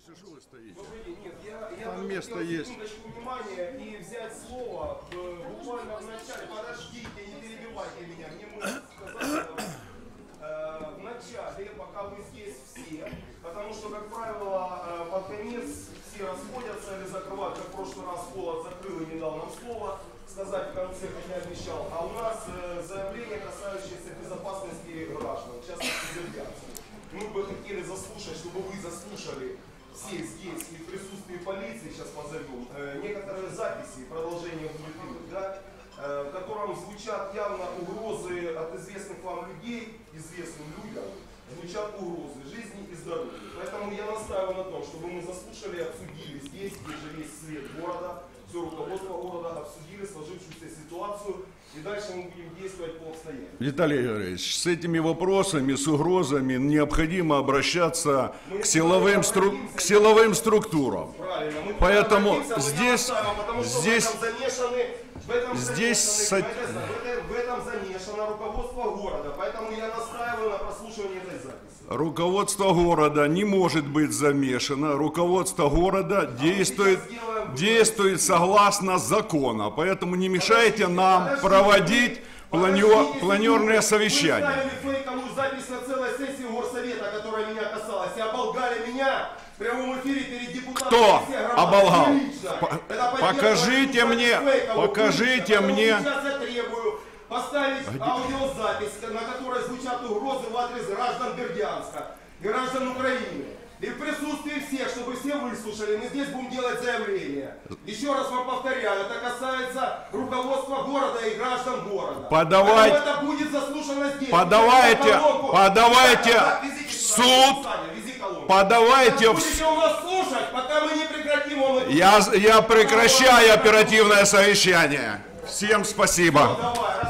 Если что вы стоите. Добрый день. Нет, я, я Там бы место хотел есть. секундочку внимания и взять слово э, буквально в начале. Подождите, не перебивайте меня. Мне можно сказать э, в начале, пока вы здесь все, потому что, как правило, э, под конец все расходятся или закрывают, как в прошлый раз Полот закрыл и не дал нам слова сказать в конце, как я обещал. А у нас э, заявление, касающееся безопасности граждан, в частности. Мы бы хотели заслушать, чтобы вы заслушали все здесь и в присутствии полиции, сейчас позовем, э, некоторые записи, продолжение будет да, э, в котором звучат явно угрозы от известных вам людей, известным людям, звучат угрозы жизни и здоровью. Поэтому я настаиваю на том, чтобы мы заслушали, обсудили же весь свет города, все руководство города, обсудили сложившуюся ситуацию, и дальше мы будем действовать по обстоятельствам. Виталий Игоревич, с этими вопросами, с угрозами необходимо обращаться к силовым, стру- к силовым структурам. Правильно. Мы Поэтому здесь- потому что здесь- в этом замешаны, в этом здесь замешаны, со- в этом замешано руководство города, поэтому я настаиваю на прослушивании этой записи. Руководство города не может быть замешано. Руководство города действует, действует согласно закону. Поэтому не мешайте нам Подождите, проводить вы- планер- подождите планерные совещания. Ставили фейковую запись на целой сессии горсовета, которая меня касалась, и оболгали меня в прямом эфире перед депутатами Кто оболгал? Я лично. По- Это поддерживает покажите мне, покажите мне. Поставить аудиозапись, на которой звучат угрозы в адрес граждан Бердянска, граждан Украины. И в присутствии всех, чтобы все выслушали, мы здесь будем делать заявление. Еще раз вам повторяю, это касается руководства города и граждан города. Подавайте- Поэтому это будет заслушано здесь. Подавайте- колонку. подавайте Так, везите в суд. Саня. Подавайте в нас слушать, пока мы не прекратим эту- Я, я прекращаю оперативное совещание. Всем спасибо. Давай,